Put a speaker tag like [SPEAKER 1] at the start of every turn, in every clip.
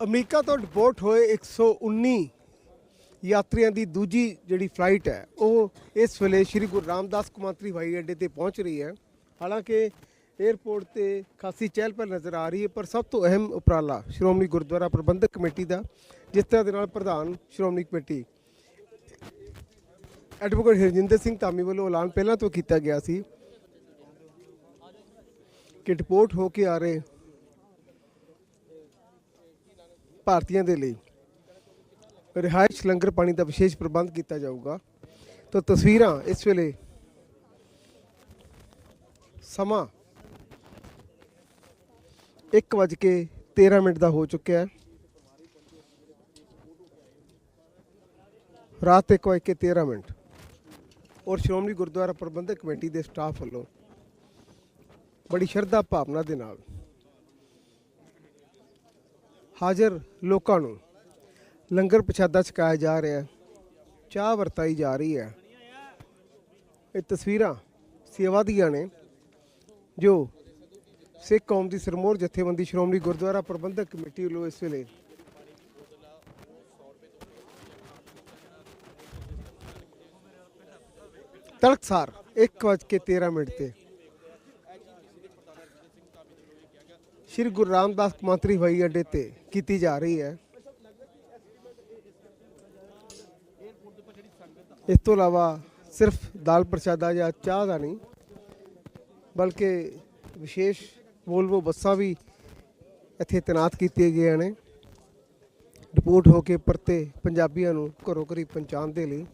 [SPEAKER 1] America ਤੋਂ deport ਹੋਏ 119 ਯਾਤਰੀਆਂ ਦੀ ਦੂਜੀ ਜਿਹੜੀ ਫਲਾਈਟ ਹੈ, ਉਹ ਇਸ ਵੇਲੇ ਸ੍ਰੀ ਗੁਰੂ ਰਾਮਦਾਸ ਕੌਮਾਂਤਰੀ ਹਵਾਈ ਅੱਡੇ ਤੇ ਪਹੁੰਚ ਰਹੀ ਹੈ। ਹਾਲਾਂਕਿ 에ਅਰਪੋਰਟ ਤੇ ਖਾਸੀ ਚਹਿਲ ਪਹਿਲ ਨਜ਼ਰ ਆ ਰਹੀ ਹੈ, ਪਰ ਸਭ ਤੋਂ ਅਹਿਮ ਉਪਰਾਲਾ ਸ਼੍ਰੋਮਣੀ ਗੁਰਦੁਆਰਾ ਪ੍ਰਬੰਧਕ ਕਮੇਟੀ ਦਾ, ਜਿਸ ਤਰ੍ਹਾਂ ਦੇ ਨਾਲ ਪ੍ਰਧਾਨ ਸ਼੍ਰੋਮਣੀ ਕਮੇਟੀ ਐਡਵੋਕੇਟ ਹਰਜਿੰਦਰ ਸਿੰਘ ਧਾਮੀ ਵੱਲੋਂ ਐਲਾਨ ਪਹਿਲਾਂ ਤੋਂ ਕੀਤਾ ਗਿਆ ਸੀ ਕਿ ਡਿਪੋਰਟ ਹੋ ਕੇ ਆ ਰਹੇ ਭਾਰਤੀਆਂ ਦੇ ਲਈ ਰਿਹਾਇਸ਼ ਲੰਗਰ ਪਾਣੀ ਦਾ ਵਿਸ਼ੇਸ਼ ਪ੍ਰਬੰਧ ਕੀਤਾ ਜਾਊਗਾ। ਤਾਂ ਤਸਵੀਰਾਂ ਇਸ ਵੇਲੇ ਸਮਾਂ 1:13 ਮਿੰਟ ਦਾ ਹੋ ਚੁੱਕਿਆ ਹੈ। ਰਾਤ 1:13 ਮਿੰਟ। ਔਰ ਸ਼੍ਰੋਮਣੀ ਗੁਰਦੁਆਰਾ ਪ੍ਰਬੰਧਕ ਕਮੇਟੀ ਦੇ ਸਟਾਫ ਵੱਲੋਂ ਬੜੀ ਸ਼ਰਧਾ ਭਾਵਨਾ ਦੇ ਨਾਲ ਹਾਜ਼ਰ ਲੋਕਾਂ ਨੂੰ ਲੰਗਰ ਪ੍ਰਸ਼ਾਦਾ ਛਕਾਇਆ ਜਾ ਰਿਹਾ ਹੈ, ਚਾਹ ਵਰਤਾਈ ਜਾ ਰਹੀ ਹੈ। ਇਹ ਤਸਵੀਰਾਂ ਸੇਵਾ ਦੀਆਂ ਨੇ, ਜੋ ਸਿੱਖ ਕੌਮ ਦੀ ਸਰਮੋਰ ਜਥੇਬੰਦੀ ਸ਼੍ਰੋਮਣੀ ਗੁਰਦੁਆਰਾ ਪ੍ਰਬੰਧਕ ਕਮੇਟੀ ਵੱਲੋਂ ਇਸ ਵੇਲੇ ਤੜਕਸਾਰ 1:13 ਮਿੰਟ ਤੇ ਸ਼੍ਰੀ ਗੁਰੂ ਰਾਮਦਾਸ ਕੌਮਾਂਤਰੀ ਹਵਾਈ ਅੱਡੇ ਤੇ ਕੀਤੀ ਜਾ ਰਹੀ ਹੈ। ਇਸ ਤੋਂ ਇਲਾਵਾ ਸਿਰਫ ਦਾਲ ਪ੍ਰਸ਼ਾਦਾ ਜਾਂ ਚਾਹ ਦਾ ਨਹੀਂ, ਬਲਕਿ ਵਿਸ਼ੇਸ਼ ਵੋਲਵੋ ਬੱਸਾਂ ਵੀ ਇੱਥੇ ਤੈਨਾਤ ਕੀਤੀਆਂ ਗਈਆਂ ਨੇ। ਰਿਪੋਰਟ ਹੋ ਕੇ ਪਰਤੇ ਪੰਜਾਬੀਆਂ ਨੂੰ ਘਰੋ ਘਰੀ ਪਹੁੰਚਾਉਣ ਦੇ ਲਈ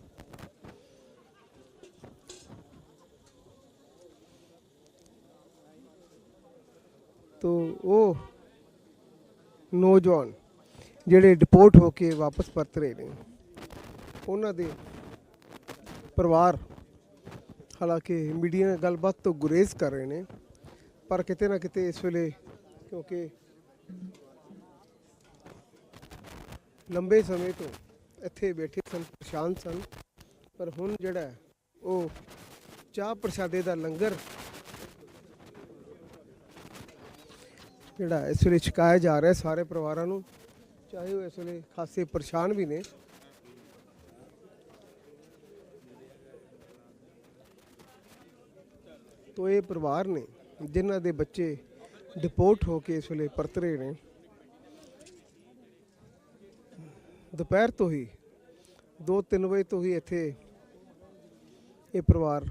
[SPEAKER 1] ਤੋ ਉਹ ਨੌਜਵਾਨ ਜਿਹੜੇ ਡਿਪੋਰਟ ਹੋ ਕੇ ਵਾਪਸ ਪਰਤ ਰਹੇ ਨੇ, ਉਹਨਾਂ ਦੇ ਪਰਿਵਾਰ ਹਾਲਾਂਕਿ ਮੀਡੀਆ ਨਾਲ ਗੱਲਬਾਤ ਤੋਂ ਗੁਰੇਜ਼ ਕਰ ਰਹੇ ਨੇ, ਪਰ ਕਿਤੇ ਨਾ ਕਿਤੇ ਇਸ ਵੇਲੇ ਕਿਉਂਕਿ ਲੰਬੇ ਸਮੇਂ ਤੋਂ ਇੱਥੇ ਬੈਠੇ ਸਨ, ਪਰੇਸ਼ਾਨ ਸਨ, ਪਰ ਹੁਣ ਜਿਹੜਾ ਉਹ ਚਾਹ ਪ੍ਰਸ਼ਾਦੇ ਦਾ ਲੰਗਰ ਜਿਹੜਾ ਇਸ ਵੇਲੇ ਛਕਾਇਆ ਜਾ ਰਿਹਾ ਸਾਰੇ ਪਰਿਵਾਰਾਂ ਨੂੰ, ਚਾਹੇ ਉਹ ਇਸ ਵੇਲੇ ਖਾਸੇ ਪਰੇਸ਼ਾਨ ਵੀ ਨੇ। ਤੋ ਇਹ ਪਰਿਵਾਰ ਨੇ, ਜਿਨ੍ਹਾਂ ਦੇ ਬੱਚੇ ਡਿਪੋਰਟ ਹੋ ਕੇ ਇਸ ਵੇਲੇ ਪਰਤ ਰਹੇ ਨੇ। ਦੁਪਹਿਰ ਤੋਂ ਹੀ 2-3 ਵਜੇ ਤੋਂ ਹੀ ਇੱਥੇ ਇਹ ਪਰਿਵਾਰ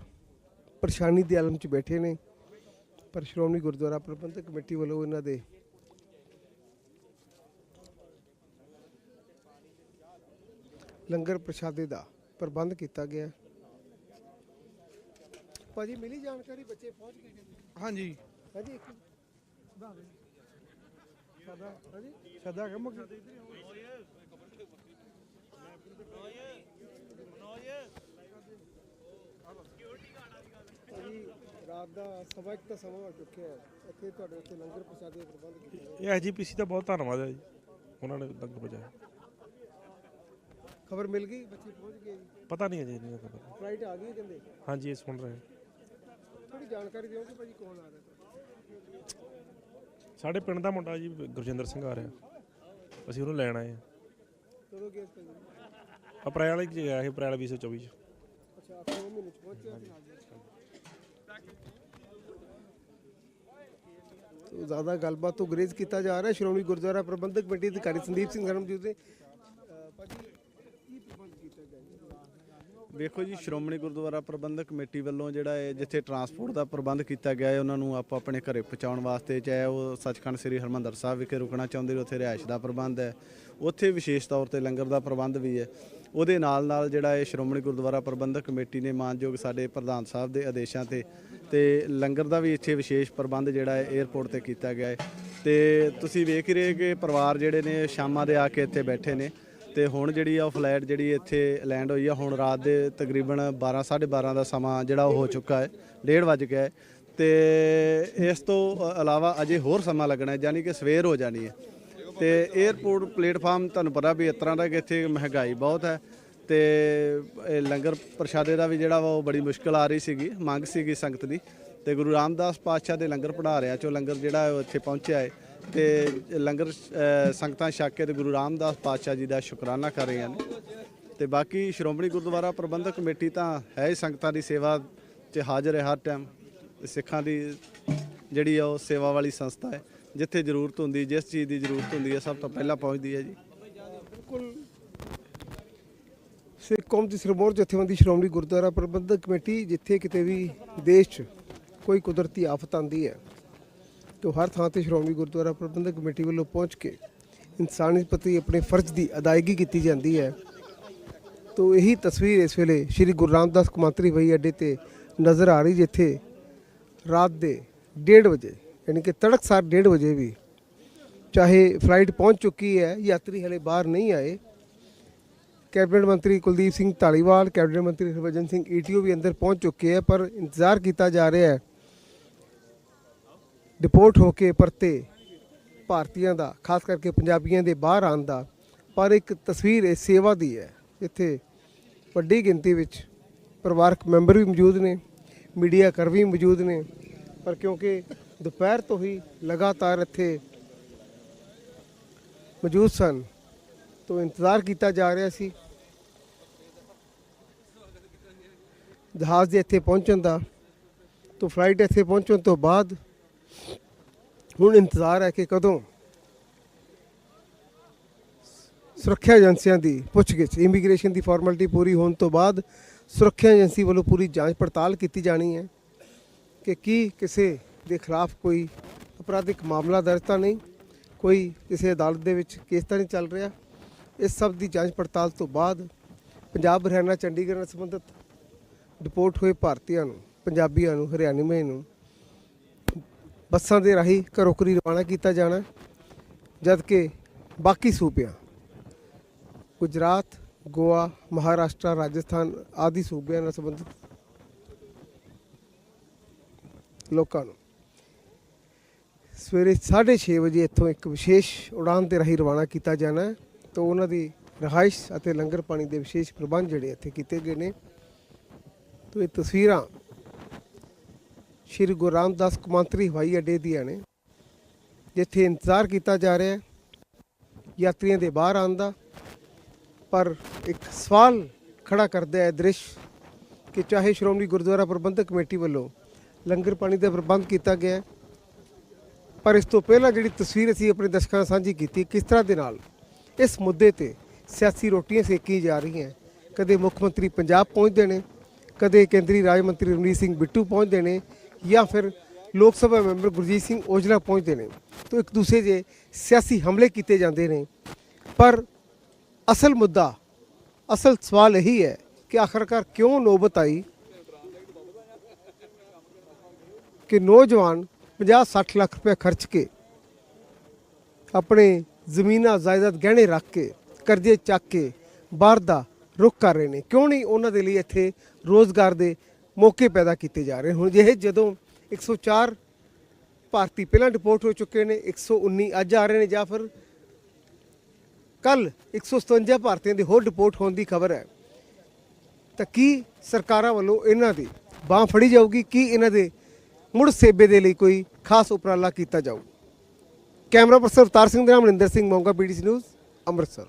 [SPEAKER 1] ਪਰੇਸ਼ਾਨੀ ਦੇ ਆਲਮ 'ਚ ਬੈਠੇ ਨੇ। ਪਰ ਸ਼੍ਰੋਮਣੀ ਗੁਰਦੁਆਰਾ ਪ੍ਰਬੰਧਕ ਕਮੇਟੀ ਵੱਲੋਂ ਇਹਨਾਂ ਦੇ ਲੰਗਰ ਪ੍ਰਸ਼ਾਦੇ ਦਾ ਪ੍ਰਬੰਧ ਕੀਤਾ ਗਿਆ। ਭਾਜੀ ਮਿਲੀ ਜਾਣਕਾਰੀ ਬੱਚੇ ਪਹੁੰਚ ਗਏ
[SPEAKER 2] ਹਾਂਜੀ।
[SPEAKER 1] ਹਾਂਜੀ ਇੱਕ ਸਾਦਾ ਹਾਂਜੀ ਕੰਮ ਰਾਤ ਦਾ ਸਵਾ ਇੱਕ ਦਾ ਸਮਾਂ ਹੋ ਚੁੱਕਿਆ ਹੈ। ਇੱਥੇ ਤੁਹਾਡੇ ਉੱਤੇ ਲੰਗਰ ਪ੍ਰਸ਼ਾਦੇ ਦਾ ਪ੍ਰਬੰਧ ਕੀਤਾ ਗਿਆ
[SPEAKER 2] ਇਹ ਐਜੀਪੀਸੀ ਦਾ ਬਹੁਤ ਧੰਨਵਾਦ ਹੈ ਜੀ। ਉਹਨਾਂ ਨੇ ਲੰਗਰ ਪਹੁੰਚਾਇਆ।
[SPEAKER 1] ਖਬਰ ਮਿਲ ਗਈ? ਬੱਚੇ ਪਹੁੰਚ ਗਏ ਜੀ।
[SPEAKER 2] ਪਤਾ ਨਹੀਂ ਅਜੇ ਨਹੀਂ ਪਤਾ।
[SPEAKER 1] ਫਲਾਈਟ ਆ ਗਈ ਹੈ ਕਹਿੰਦੇ?
[SPEAKER 2] ਹਾਂਜੀ ਇਹ ਸੁਣ ਰਹੇ।
[SPEAKER 1] ਥੋੜੀ ਜਾਣਕਾਰੀ ਦਿਓ ਕਿ ਭਾਜੀ ਕੌਣ ਆ ਰਿਹਾ?
[SPEAKER 2] ਸਾਡੇ ਪਿੰਡ ਦਾ ਮੁੰਡਾ ਜੀ ਗੁਰਜਿੰਦਰ ਸਿੰਘ ਆ ਰਿਹਾ। ਅਸੀਂ ਉਹਨੂੰ ਲੈਣ ਆਏ ਹਾਂ।
[SPEAKER 1] ਕਦੋਂ ਗਿਆ ਸੀ ਭਾਜੀ?
[SPEAKER 2] ਅਪ੍ਰੈਲ ਵਿੱਚ ਗਿਆ ਇਹ ਅਪ੍ਰੈਲ 2024 ਚ।
[SPEAKER 1] ਅੱਛਾ ਅਖੀਰ ਮਹੀਨੇ ਚ ਪਹੁੰਚਿਆ ਸੀ ਤੋ ਜ਼ਿਆਦਾ ਗੱਲਬਾਤ ਤੋਂ ਗੁਰੇਜ਼ ਕੀਤਾ ਜਾ ਰਿਹਾ ਸ਼੍ਰੋਮਣੀ ਗੁਰਦੁਆਰਾ ਪ੍ਰਬੰਧਕ ਕਮੇਟੀ ਅਧਿਕਾਰੀ ਸੰਦੀਪ ਸਿੰਘ ਧਰਮਜੀਤ ਦੇ। ਜੀ?
[SPEAKER 3] ਵੇਖੋ ਜੀ, ਸ਼੍ਰੋਮਣੀ ਗੁਰਦੁਆਰਾ ਪ੍ਰਬੰਧਕ ਕਮੇਟੀ ਵੱਲੋਂ ਜਿਹੜਾ ਹੈ ਜਿੱਥੇ ਟਰਾਂਸਪੋਰਟ ਦਾ ਪ੍ਰਬੰਧ ਕੀਤਾ ਗਿਆ ਹੈ, ਉਹਨਾਂ ਨੂੰ ਆਪੋ ਆਪਣੇ ਘਰੇ ਪਹੁੰਚਾਉਣ ਵਾਸਤੇ ਚਾਹੇ ਉਹ ਸੱਚਖੰਡ ਸ੍ਰੀ ਹਰਮੰਦਰ ਸਾਹਿਬ ਵਿਖੇ ਰੁਕਣਾ ਚਾਹੁੰਦੇ ਨੇ, ਉੱਥੇ ਰਿਹਾਇਸ਼ ਦਾ ਪ੍ਰਬੰਧ ਹੈ। ਉੱਥੇ ਵਿਸ਼ੇਸ਼ ਤੌਰ ਤੇ ਲੰਗਰ ਦਾ ਪ੍ਰਬੰਧ ਵੀ ਹੈ। ਉਹਦੇ ਨਾਲ ਨਾਲ ਜਿਹੜਾ ਇਹ ਸ਼੍ਰੋਮਣੀ ਗੁਰਦੁਆਰਾ ਪ੍ਰਬੰਧਕ ਕਮੇਟੀ ਨੇ ਮਾਨਯੋਗ ਸਾਡੇ ਪ੍ਰਧਾਨ ਸਾਹਿਬ ਦੇ ਆਦੇਸ਼ਾਂ ਤੇ ਤੇ ਲੰਗਰ ਦਾ ਵੀ ਇੱਥੇ ਵਿਸ਼ੇਸ਼ ਪ੍ਰਬੰਧ ਜਿਹੜਾ ਹੈ 에ਅਰਪੋਰਟ ਤੇ ਕੀਤਾ ਗਿਆ ਹੈ। ਤੇ ਤੁਸੀਂ ਵੇਖ ਰਹੇ ਕਿ ਪਰਿਵਾਰ ਜਿਹੜੇ ਨੇ ਸ਼ਾਮਾਂ ਦੇ ਆ ਕੇ ਇੱਥੇ ਬੈਠੇ ਨੇ ਤੇ ਹੁਣ ਜਿਹੜੀ ਆ ਉਹ ਫਲਾਈਟ ਜਿਹੜੀ ਇੱਥੇ ਲੈਂਡ ਹੋਈ ਆ, ਹੁਣ ਰਾਤ ਦੇ ਤਕਰੀਬਨ 12 12:30 ਦਾ ਸਮਾਂ ਜਿਹੜਾ ਉਹ ਹੋ ਚੁੱਕਾ ਹੈ 1:30 ਵੱਜ ਗਿਆ ਹੈ। ਤੇ ਇਸ ਤੋਂ ਇਲਾਵਾ ਅਜੇ ਹੋਰ ਸਮਾਂ ਲੱਗਣਾ ਹੈ, ਯਾਨੀ ਕਿ ਸਵੇਰ ਹੋ ਜਾਣੀ ਹੈ। ਤੇ 에ਅਰਪੋਰਟ ਪਲੇਟਫਾਰਮ ਤੁਹਾਨੂੰ ਪਤਾ ਵੀ ਇਸ ਤਰ੍ਹਾਂ ਦਾ ਕਿ ਇੱਥੇ ਮਹਿੰਗਾਈ ਬਹੁਤ ਹੈ ਤੇ ਇਹ ਲੰਗਰ ਪ੍ਰਸ਼ਾਦੇ ਦਾ ਵੀ ਜਿਹੜਾ ਵਾ ਉਹ ਬੜੀ ਮੁਸ਼ਕਲ ਆ ਰਹੀ ਸੀਗੀ, ਮੰਗ ਸੀਗੀ ਸੰਗਤ ਦੀ ਤੇ ਗੁਰੂ ਰਾਮਦਾਸ ਪਾਤਸ਼ਾਹ ਦੇ ਲੰਗਰ ਭੰਡਾਰਿਆਂ ਚੋਂ ਲੰਗਰ ਜਿਹੜਾ ਉਹ ਇੱਥੇ ਪਹੁੰਚਿਆ ਹੈ ਤੇ ਲੰਗਰ ਸੰਗਤਾਂ ਛਕ ਕੇ ਤੇ ਗੁਰੂ ਰਾਮਦਾਸ ਪਾਤਸ਼ਾਹ ਜੀ ਦਾ ਸ਼ੁਕਰਾਨਾ ਕਰ ਰਹੀਆਂ ਨੇ ਤੇ ਬਾਕੀ ਸ਼੍ਰੋਮਣੀ ਗੁਰਦੁਆਰਾ ਪ੍ਰਬੰਧਕ ਕਮੇਟੀ ਤਾਂ ਹੈ ਹੀ ਸੰਗਤਾਂ ਦੀ ਸੇਵਾ 'ਚ ਹਾਜ਼ਰ ਹੈ ਹਰ ਟਾਈਮ ਸਿੱਖਾਂ ਦੀ ਜਿਹੜੀ ਆ ਉਹ ਸੇਵਾ ਵਾਲੀ ਸੰਸਥਾ ਹੈ। ਜਿੱਥੇ ਜ਼ਰੂਰਤ ਹੁੰਦੀ, ਜਿਸ ਚੀਜ਼ ਦੀ ਜ਼ਰੂਰਤ ਹੁੰਦੀ ਹੈ, ਸਭ ਤੋਂ ਪਹਿਲਾਂ ਪਹੁੰਚਦੀ ਹੈ ਜੀ।
[SPEAKER 1] ਬਿਲਕੁਲ ਸਿੱਖ ਕੌਮ ਦੀ ਸਰਮੋਰ ਜਥੇਬੰਦੀ ਸ਼੍ਰੋਮਣੀ ਗੁਰਦੁਆਰਾ ਪ੍ਰਬੰਧਕ ਕਮੇਟੀ, ਜਿੱਥੇ ਕਿਤੇ ਵੀ ਦੇਸ਼ 'ਚ ਕੋਈ ਕੁਦਰਤੀ ਆਫਤ ਆਂਦੀ ਹੈ, ਤਾਂ ਹਰ ਥਾਂ ਤੇ ਸ਼੍ਰੋਮਣੀ ਗੁਰਦੁਆਰਾ ਪ੍ਰਬੰਧਕ ਕਮੇਟੀ ਵੱਲੋਂ ਪਹੁੰਚ ਕੇ ਇਨਸਾਨੀਅਤ ਪ੍ਰਤੀ ਆਪਣੇ ਫਰਜ਼ ਦੀ ਅਦਾਇਗੀ ਕੀਤੀ ਜਾਂਦੀ ਹੈ। ਤੋ ਇਹੀ ਤਸਵੀਰ ਇਸ ਵੇਲੇ ਸ੍ਰੀ ਗੁਰੂ ਰਾਮਦਾਸ ਕੌਮਾਂਤਰੀ ਹਵਾਈ ਅੱਡੇ ਤੇ ਨਜ਼ਰ ਆ ਰਹੀ, ਜਿੱਥੇ ਰਾਤ ਦੇ 1:30 ਵਜੇ ਯਾਨੀ ਕਿ ਤੜਕਸਾਰ 1:30 ਵਜੇ ਵੀ ਚਾਹੇ ਫਲਾਈਟ ਪਹੁੰਚ ਚੁੱਕੀ ਹੈ ਯਾਤਰੀ ਹਲੇ ਬਾਹਰ ਨਹੀਂ ਆਏ ਕੈਬਨਿਟ ਮੰਤਰੀ ਕੁਲਦੀਪ ਸਿੰਘ ਢਾਲੀਵਾਲ ਕੈਬਨਿਟ ਮੰਤਰੀ ਹਰਭਜਨ ਸਿੰਘ ਈਟੀਓ ਵੀ ਅੰਦਰ ਪਹੁੰਚ ਚੁੱਕੇ ਹੈ ਪਰ ਇੰਤਜ਼ਾਰ ਕੀਤਾ ਜਾ ਰਿਹਾ ਹੈ ਡਿਪੋਰਟ ਹੋ ਕੇ ਪਰਤੇ ਭਾਰਤੀਆਂ ਦਾ ਖਾਸ ਕਰਕੇ ਪੰਜਾਬੀਆਂ ਦੇ ਬਾਹਰ ਆਉਣ ਦਾ ਪਰ ਇੱਕ ਤਸਵੀਰ ਇਹ ਸੇਵਾ ਦੀ ਹੈ ਇੱਥੇ ਵੱਡੀ ਗਿਣਤੀ ਵਿੱਚ ਪਰਿਵਾਰਕ ਮੈਂਬਰ ਵੀ ਮੌਜੂਦ ਨੇ ਮੀਡੀਆ ਕਰਮੀ ਮੌਜੂਦ ਨੇ ਪਰ ਕਿਉਂਕਿ ਦੁਪਹਿਰ ਤੋਂ ਹੀ ਲਗਾਤਾਰ ਇੱਥੇ ਮੌਜੂਦ ਸਨ। ਤੋਂ ਇੰਤਜ਼ਾਰ ਕੀਤਾ ਜਾ ਰਿਹਾ ਸੀ। ਜਹਾਜ਼ ਦੇ ਇੱਥੇ ਪਹੁੰਚਣ ਦਾ। ਤੋਂ ਫਲਾਈਟ ਇੱਥੇ ਪਹੁੰਚਣ ਤੋਂ ਬਾਅਦ ਹੁਣ ਇੰਤਜ਼ਾਰ ਹੈ ਕਿ ਕਦੋਂ ਸੁਰੱਖਿਆ ਏਜੰਸੀਆਂ ਦੀ ਪੁੱਛਗਿੱਛ ਇਮੀਗ੍ਰੇਸ਼ਨ ਦੀ ਫਾਰਮੈਲਿਟੀ ਪੂਰੀ ਹੋਣ ਤੋਂ ਬਾਅਦ ਸੁਰੱਖਿਆ ਏਜੰਸੀ ਵੱਲੋਂ ਪੂਰੀ ਜਾਂਚ ਪੜਤਾਲ ਕੀਤੀ ਜਾਣੀ ਹੈ ਕਿ ਕੀ ਕਿਸੇ ਦੇ ਖਿਲਾਫ ਕੋਈ ਅਪਰਾਧਿਕ ਮਾਮਲਾ ਦਰਜ ਤਾਂ ਨਹੀਂ, ਕੋਈ ਕਿਸੇ ਅਦਾਲਤ ਦੇ ਵਿੱਚ ਕੇਸ ਤਾਂ ਨਹੀਂ ਚੱਲ ਰਿਹਾ। ਇਸ ਸਭ ਦੀ ਜਾਂਚ ਪੜਤਾਲ ਤੋਂ ਬਾਅਦ ਪੰਜਾਬ, ਹਰਿਆਣਾ, ਚੰਡੀਗੜ੍ਹ ਨਾਲ ਸੰਬੰਧਿਤ ਡਿਪੋਰਟ ਹੋਏ ਭਾਰਤੀਆਂ ਨੂੰ, ਪੰਜਾਬੀਆਂ ਨੂੰ ਹਰਿਆਣਵੀਆਂ ਨੂੰ ਬੱਸਾਂ ਦੇ ਰਾਹੀਂ ਘਰੋਂ ਘਰੀ ਰਵਾਨਾ ਕੀਤਾ ਜਾਣਾ ਜਦ ਕਿ ਬਾਕੀ ਸੂਬਿਆਂ ਗੁਜਰਾਤ, ਗੋਆ, ਮਹਾਰਾਸ਼ਟਰ, ਰਾਜਸਥਾਨ ਆਦਿ ਸੂਬਿਆਂ ਨਾਲ ਸੰਬੰਧਿਤ ਲੋਕਾਂ ਨੂੰ ਸਵੇਰੇ 6:30 ਵਜੇ ਇੱਥੋਂ ਇੱਕ ਵਿਸ਼ੇਸ਼ ਉਡਾਨ ਤੇ ਰਾਹੀਂ ਰਵਾਨਾ ਕੀਤਾ ਜਾਣਾ ਹੈ। ਤਾਂ ਉਹਨਾਂ ਦੀ ਰਹਾਇਸ਼ ਅਤੇ ਲੰਗਰ ਪਾਣੀ ਦੇ ਵਿਸ਼ੇਸ਼ ਪ੍ਰਬੰਧ ਜਿਹੜੇ ਇੱਥੇ ਕੀਤੇ ਗਏ ਨੇ। ਤਾਂ ਇਹ ਤਸਵੀਰਾਂ ਸ਼੍ਰੀ ਗੁਰੂ ਰਾਮਦਾਸ ਕੌਮਾਂਤਰੀ ਹਵਾਈ ਅੱਡੇ ਦੀਆਂ ਨੇ, ਜਿੱਥੇ ਇੰਤਜ਼ਾਰ ਕੀਤਾ ਜਾ ਰਿਹਾ ਹੈ ਯਾਤਰੀਆਂ ਦੇ ਬਾਹਰ ਆਉਣ ਦਾ। ਪਰ ਇੱਕ ਸਵਾਲ ਖੜਾ ਕਰਦਾ ਹੈ ਦ੍ਰਿਸ਼ ਕਿ ਚਾਹੇ ਸ਼੍ਰੋਮਣੀ ਗੁਰਦੁਆਰਾ ਪ੍ਰਬੰਧਕ ਕਮੇਟੀ ਵੱਲੋਂ ਲੰਗਰ ਪਾਣੀ ਦਾ ਪ੍ਰਬੰਧ ਕੀਤਾ ਗਿਆ ਹੈ ਪਰ ਇਸ ਤੋਂ ਪਹਿਲਾਂ ਜਿਹੜੀ ਤਸਵੀਰ ਅਸੀਂ ਆਪਣੇ ਦਰਸ਼ਕਾਂ ਨਾਲ ਸਾਂਝੀ ਕੀਤੀ, ਕਿਸ ਤਰ੍ਹਾਂ ਦੇ ਨਾਲ ਇਸ ਮੁੱਦੇ ਤੇ ਸਿਆਸੀ ਰੋਟੀਆਂ ਸੇਕੀ ਜਾ ਰਹੀਆਂ, ਕਦੇ ਮੁੱਖ ਮੰਤਰੀ ਪੰਜਾਬ ਪਹੁੰਚਦੇ ਨੇ, ਕਦੇ ਕੇਂਦਰੀ ਰਾਜ ਮੰਤਰੀ ਰਣਜੀਤ ਸਿੰਘ ਬਿੱਟੂ ਪਹੁੰਚਦੇ ਨੇ, ਜਾਂ ਫਿਰ ਲੋਕ ਸਭਾ ਮੈਂਬਰ ਗੁਰਜੀਤ ਸਿੰਘ ਔਜਲਾ ਪਹੁੰਚਦੇ ਨੇ, ਤਾਂ ਇੱਕ ਦੂਸਰੇ ਦੇ ਸਿਆਸੀ ਹਮਲੇ ਕੀਤੇ ਜਾਂਦੇ ਨੇ। ਪਰ ਅਸਲ ਮੁੱਦਾ, ਅਸਲ ਸਵਾਲ ਇਹੀ ਹੈ ਕਿ ਆਖਰਕਾਰ ਕਿਉਂ ਨੌਬਤ ਆਈ ਕਿ ਨੌਜਵਾਨ 50-60 ਲੱਖ ਰੁਪਏ ਖਰਚ ਕੇ ਆਪਣੇ ਜ਼ਮੀਨਾਂ, ਜਾਇਦਾਦ ਗਹਿਣੇ ਰੱਖ ਕੇ, ਕਰਜ਼ੇ ਚੱਕ ਕੇ ਬਾਹਰ ਦਾ ਰੁਖ ਕਰ ਰਹੇ ਨੇ। ਕਿਉਂ ਨਹੀਂ ਉਹਨਾਂ ਦੇ ਲਈ ਇੱਥੇ ਰੋਜ਼ਗਾਰ ਦੇ ਮੌਕੇ ਪੈਦਾ ਕੀਤੇ ਜਾ ਰਹੇ? ਹੁਣ ਜਿਹੇ ਜਦੋਂ 104 ਭਾਰਤੀ ਪਹਿਲਾਂ ਡਿਪੋਰਟ ਹੋ ਚੁੱਕੇ ਨੇ 119 ਅੱਜ ਆ ਰਹੇ ਨੇ ਜਾਂ ਫਿਰ ਕੱਲ 157 ਭਾਰਤੀਆਂ ਦੀ ਹੋਰ ਡਿਪੋਰਟ ਹੋਣ ਦੀ ਖਬਰ ਹੈ, ਤਾਂ ਕੀ ਸਰਕਾਰਾਂ ਵੱਲੋਂ ਇਹਨਾਂ ਦੀ ਬਾਹ ਫੜੀ ਜਾਊਗੀ? ਕੀ ਇਹਨਾਂ ਦੇ ਮੁੜ ਸੇਬੇ ਦੇ ਲਈ ਕੋਈ ਖਾਸ ਉਪਰਾਲਾ ਕੀਤਾ ਜਾਊ। ਕੈਮਰਾ ਪਰਸਨ ਅਵਤਾਰ ਸਿੰਘ ਦੇ ਨਾਲ ਮਨਿੰਦਰ ਸਿੰਘ ਮੋਂਗਾ ਬੀਡੀਸੀ ਨਿਊਜ਼ ਅੰਮ੍ਰਿਤਸਰ।